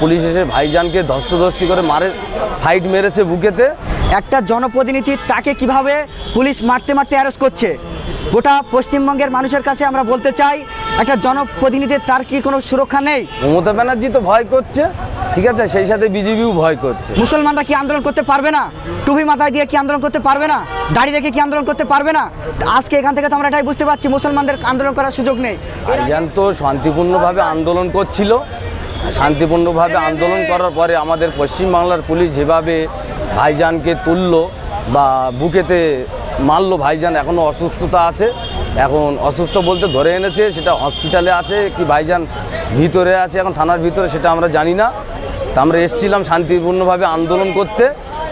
Police এসে ভাইজানকে ধস্তধস্তি করে মারে ফাইট মেরেছে বুকেতে। একটা জনপ্রতিনিধি তাকে কীভাবে পুলিশ মারতে মারতে অ্যারেস্ট করছে? গোটা পশ্চিমবঙ্গের মানুষের কাছে আমরা বলতে চাই একটা জনপ্রতিনিধির তার কি কোনো সুরক্ষা নেই? মমতা ব্যানার্জি তো ভয় করছে ঠিক আছে? সেই সাথে বিজেপিও ভয় করছে। মুসলমানরা কি আন্দোলন করতে পারবে না? টুপি মাথায় দিয়ে কি আন্দোলন করতে পারবে না? দাড়ি রেখে কি আন্দোলন করতে পারবে না? আজকে এখান থেকে তো আমরা এটাই বুঝতে পারছি মুসলমানদের আন্দোলন করার সুযোগ নেই। ভাইজান তো শান্তিপূর্ণভাবে আন্দোলন করছিল শান্তিপূর্ণভাবে আন্দোলন করার পরে আমাদের পশ্চিমবাংলার পুলিশ যেভাবে ভাইজানকে তুললো বা বুকেতে মারলো ভাইজান এখনও অসুস্থতা আছে। এখন অসুস্থ বলতে ধরে এনেছে সেটা হসপিটালে আছে কি ভাইজান ভিতরে আছে এখন থানার ভিতরে সেটা আমরা জানি না। তা আমরা এসছিলাম শান্তিপূর্ণভাবে আন্দোলন করতে।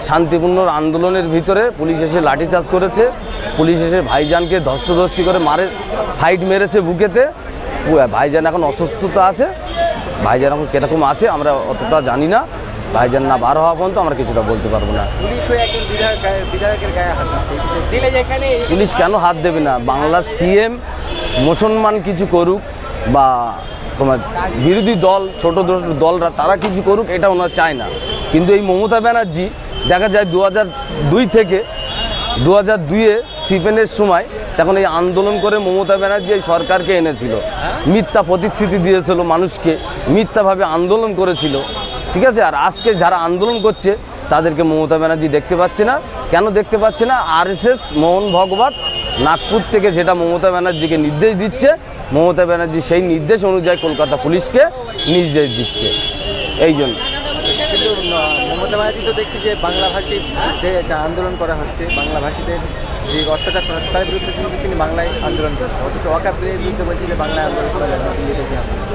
শান্তিপূর্ণ আন্দোলনের ভিতরে পুলিশ এসে লাঠিচার্জ করেছে। পুলিশ এসে ভাইজানকে ধস্তধস্তি করে মারে ফাইট মেরেছে বুকেতে। ভাইজান এখন অসুস্থতা আছে। ভাইজান এখন কীরকম আছে আমরা অতটা জানি না। ভাইজান না বার হওয়া পর্যন্ত আমরা কিছুটা বলতে পারব না। পুলিশ কেন হাত দেবে না? বাংলার সিএম মুসলমান কিছু করুক বা তোমার বিরোধী দল ছোট ছোট দলরা তারা কিছু করুক এটা ওনারা চায় না। কিন্তু এই মমতা ব্যানার্জি দেখা যায় দু দুই থেকে দু হাজার দুইয়ে সিপেনের সময় তখন এই আন্দোলন করে মমতা ব্যানার্জি এই সরকারকে এনেছিল। মিথ্যা প্রতিশ্রুতি দিয়েছিল মানুষকে, মিথ্যাভাবে আন্দোলন করেছিল। ঠিক আছে? আর আজকে যারা আন্দোলন করছে, তাদেরকে মমতা ব্যানার্জি দেখতে পাচ্ছে না। কেন দেখতে পাচ্ছে না? আরএসএস, মোহন ভগবত নাগপুর থেকে যেটা মমতা ব্যানার্জিকে নির্দেশ দিচ্ছে, মমতা ব্যানার্জি সেই নির্দেশ অনুযায়ী কলকাতা পুলিশকে নির্দেশ দিচ্ছে। এই জন্য। মমতা ব্যানার্জি তো দেখছি যে বাংলাভাষী আন্দোলন করা হচ্ছে, বাংলাভাষীদের যে অত্যাচার তার বিরুদ্ধে কিন্তু তিনি বাংলায় আন্দোলন করছে অথচ ওয়াকাবের বিরুদ্ধে বলছে যে বাংলায় আন্দোলন করা যাবে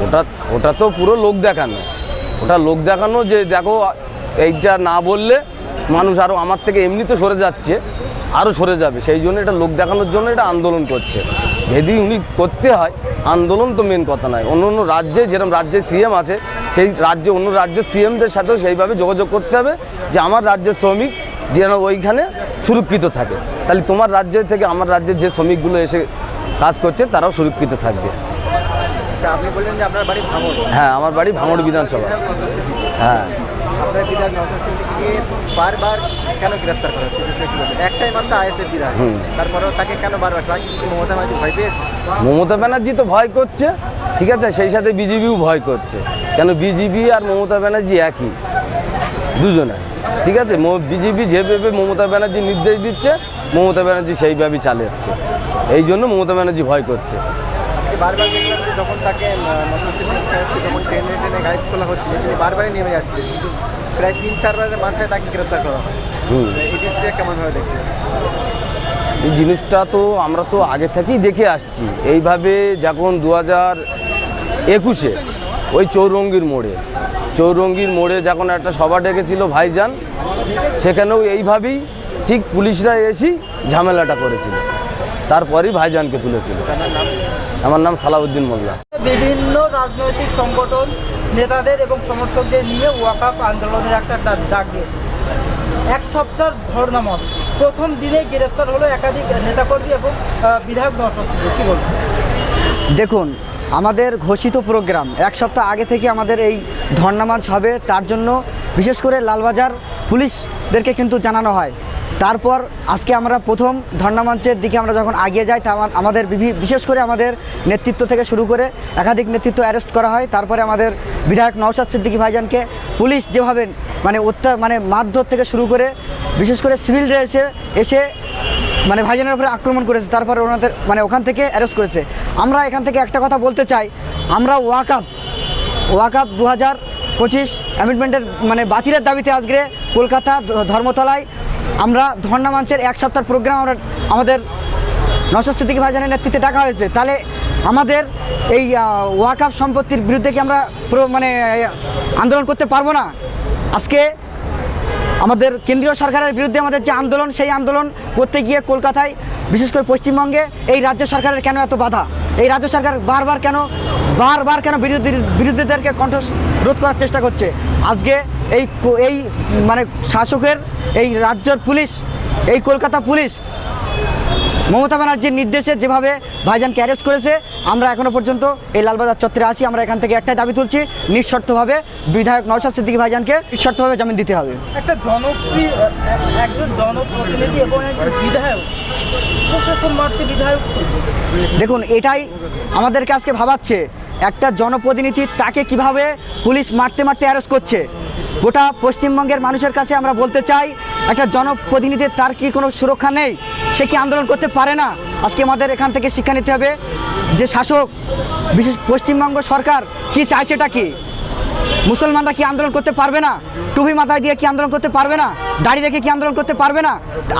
ওটা ওটা তো পুরো লোক দেখানো। ওটা লোক দেখানো যে দেখো, এইটা না বললে মানুষ আরও আমার থেকে এমনি তো সরে যাচ্ছে আরও সরে যাবে। সেই জন্য এটা লোক দেখানোর জন্য এটা আন্দোলন করছে। যদি উনি করতে হয়, আন্দোলন তো মেন কথা নয়। অন্য অন্য রাজ্যে যেরকম রাজ্যে সিএম আছে, সেই রাজ্যে, অন্য রাজ্যের সিএমদের সাথেও সেইভাবে যোগাযোগ করতে হবে যে আমার রাজ্যের শ্রমিক যেন ওইখানে সুরক্ষিত থাকে। তাহলে তোমার রাজ্য থেকে আমার রাজ্যের যে শ্রমিকগুলো এসে কাজ করছে তারাও সুরক্ষিত থাকবে। আচ্ছা আপনি বললেন যে আপনার বাড়ি ভাঙন হ্যাঁ আমার বাড়ি ভাঙড় বিধানসভা। হ্যাঁ। আপনার বিধায়ক নওশাদ সিদ্দিকীকে বারবার কেন গ্রেফতার করা হচ্ছে। একটাই মাত্র আইএসএফ বিধায়ক। তারপরেও তাকে কেন বারবার তাকে কি মমতা ব্যানার্জি ভয় পেয়েছে? মমতা ব্যানার্জি তো ভয় করছে ঠিক আছে? সেই সাথে বিজেপিও ভয় করছে। কেন বিজেপি আর মমতা ব্যানার্জি একই দুজনে। ঠিক আছে? বিজেপি যেভাবে মমতা ব্যানার্জি নির্দেশ দিচ্ছে মমতা ব্যানার্জি সেইভাবেই চালাচ্ছে। এই জন্য মমতা ব্যানার্জি ভয় করছে। বারবার দেখলাম যে যখন তাকে যখন গাড়ি তোলা হচ্ছে তিনি বারবারই নেমে কিন্তু প্রায় তিন চারবারের মাথায় তাকে করা হয়। এই জিনিসটা কেমনভাবে এই জিনিসটা তো আমরা তো আগে থেকেই দেখে আসছি। এইভাবে যখন দু হাজার একুশে ওই চৌরঙ্গির মোড়ে চৌরঙ্গির মোড়ে যখন একটা সভা ডেকেছিল ভাইজান সেখানেও এইভাবেই ঠিক পুলিশরা এসেই ঝামেলাটা করেছিল। তারপরেই ভাইজানকে তুলেছিল। আমার নাম সালাউদ্দিন মোল্লা। বিভিন্ন রাজনৈতিক সংগঠন নেতাদের এবং সমর্থকদের নিয়ে ওয়াকাপ আন্দোলনের একটা ডাক দিয়েছে এক সপ্তাহ ধর্ণামত প্রথম দিনে গ্রেফতার হলো একাধিক নেতাকর্মী এবং বিধায়ক দর্শক। কী বলবেন দেখুন আমাদের ঘোষিত প্রোগ্রাম। এক সপ্তাহ আগে থেকে আমাদের এই ধর্নামাঞ্চ হবে, তার জন্য বিশেষ করে লালবাজার পুলিশদেরকে কিন্তু জানানো হয়। তারপর আজকে আমরা প্রথম ধর্নামঞ্চের দিকে আমরা যখন আগিয়ে যাই, তা আমাদের বিশেষ করে আমাদের নেতৃত্ব থেকে শুরু করে একাধিক নেতৃত্ব অ্যারেস্ট করা হয়। তারপরে আমাদের বিধায়ক নওশাদ সিদ্দিকী ভাইজানকে পুলিশ যেভাবে মানে অত্যা মানে মারধর থেকে শুরু করে, বিশেষ করে সিভিল ড্রেসে এসে মানে ভাইজানের উপরে আক্রমণ করেছে, তারপরে ওনাদের মানে ওখান থেকে অ্যারেস্ট করেছে। আমরা এখান থেকে একটা কথা বলতে চাই, আমরা ওয়াকাপ ওয়াকাপ দু হাজার পঁচিশ অ্যামেন্ডমেন্টের মানে বাতিলের দাবিতে আজকে কলকাতা ধর্মতলায় আমরা ধর্ণা মঞ্চের এক সপ্তাহ প্রোগ্রাম আমরা আমাদের নশো ভাইজানের নেতৃত্বে ডাকা হয়েছে। তাহলে আমাদের এই ওয়াকাপ সম্পত্তির বিরুদ্ধে কি আমরা মানে আন্দোলন করতে পারব না? আজকে আমাদের কেন্দ্রীয় সরকারের বিরুদ্ধে আমাদের যে আন্দোলন, সেই আন্দোলন করতে গিয়ে কলকাতায়, বিশেষ করে পশ্চিমবঙ্গে, এই রাজ্য সরকারের কেন এত বাধা? এই রাজ্য সরকার বারবার কেন বারবার কেন বিরোধী, বিরোধীদেরকে কণ্ঠ রোধ করার চেষ্টা করছে? আজকে এই এই মানে শাসকের, এই রাজ্যের পুলিশ, এই কলকাতা পুলিশ মমতা ব্যানার্জির নির্দেশে যেভাবে ভাইজানকে অ্যারেস্ট করেছে আমরা এখনও পর্যন্ত এই লালবাজার চত্বরে আসি আমরা এখান থেকে একটাই দাবি তুলছি নিঃশর্তভাবে বিধায়ক নওশাদ সিদ্দিকী ভাইজানকে নিঃশর্তভাবে জামিন দিতে হবে। একটা জনপ্রিয় একজন জনপ্রতিনিধি এবং একজন বিধায়ক বিধায়ক দেখুন এটাই আমাদেরকে আজকে ভাবাচ্ছে একটা জনপ্রতিনিধি তাকে কীভাবে পুলিশ মারতে মারতে অ্যারেস্ট করছে। গোটা পশ্চিমবঙ্গের মানুষের কাছে আমরা বলতে চাই একটা জনপ্রতিনিধির তার কি কোনো সুরক্ষা নেই? সে কি আন্দোলন করতে পারে না? আজকে আমাদের এখান থেকে শিক্ষা নিতে হবে। যে শাসক, বিশেষ পশ্চিমবঙ্গ সরকার, কি চাইছে এটা কি? মুসলমানরা কি আন্দোলন করতে পারবে না? টুপি মাথায় দিয়ে কি আন্দোলন করতে পারবে না? দাড়ি রেখে কি আন্দোলন করতে পারবে না?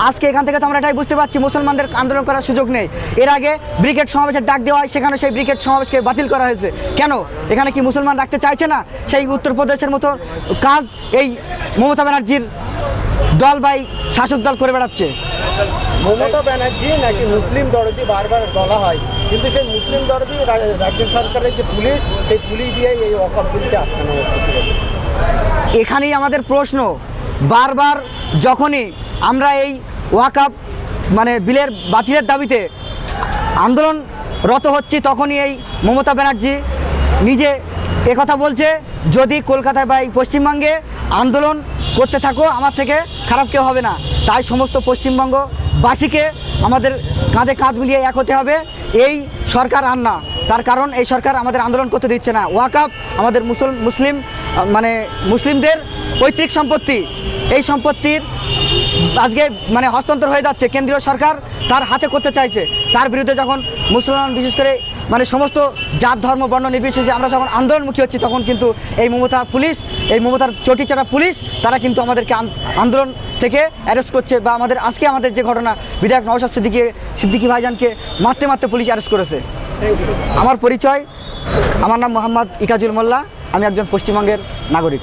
আজকে এখান থেকে তো আমরা এটাই বুঝতে পারছি, মুসলমানদের আন্দোলন করার সুযোগ নেই। এর আগে ব্রিগেড সমাবেশের ডাক দেওয়া হয়, সেখানে সেই ব্রিগেড সমাবেশকে বাতিল করা হয়েছে। কেন? এখানে কি মুসলমান রাখতে চাইছে না? সেই উত্তরপ্রদেশের মতো কাজ এই মমতা ব্যানার্জির দল ভাই শাসক দল করে বেড়াচ্ছে। মমতা ব্যানার্জি নাকি মুসলিম দরদি বারবার বলা হয় কিন্তু সেই মুসলিম দরদি রাজ্য সরকারের যে পুলিশ সেই পুলিশ দিয়ে এই বিলকে আটকানো এখানেই আমাদের প্রশ্ন বারবার যখনই আমরা এই ওয়াকাপ মানে বিলের বাতিলের দাবিতে আন্দোলনরত হচ্ছি তখনই এই মমতা ব্যানার্জি নিজে একথা বলছে যদি কলকাতায় বা এই পশ্চিমবঙ্গে আন্দোলন করতে থাকো, আমার থেকে খারাপ কেউ হবে না। তাই সমস্ত পশ্চিমবঙ্গবাসীকে আমাদের কাঁধে কাঁধ মিলিয়ে এক হতে হবে। এই সরকার আর না। তার কারণ এই সরকার আমাদের আন্দোলন করতে দিচ্ছে না। ওয়াকাপ আমাদের মুসল, মুসলিম মানে মুসলিমদের পৈতৃক সম্পত্তি। এই সম্পত্তির আজকে মানে হস্তান্তর হয়ে যাচ্ছে। কেন্দ্রীয় সরকার তার হাতে করতে চাইছে। তার বিরুদ্ধে যখন মুসলমান, বিশেষ করে মানে সমস্ত জাত, ধর্ম, বর্ণ নির্বিশেষে আমরা যখন আন্দোলনমুখী হচ্ছি, তখন কিন্তু এই মমতা পুলিশ, এই মমতার চটিচাটা পুলিশ, তারা কিন্তু আমাদেরকে আন- আন্দোলন থেকে অ্যারেস্ট করছে বা আমাদের আজকে আমাদের যে ঘটনা, বিধায়ক নওশাদ সিদ্দিকি সিদ্দিকি ভাইজানকে মারতে মারতে পুলিশ অ্যারেস্ট করেছে। আমার পরিচয়, আমার নাম মোহাম্মদ ইকাজুল মোল্লা, আমি একজন পশ্চিমবঙ্গের নাগরিক।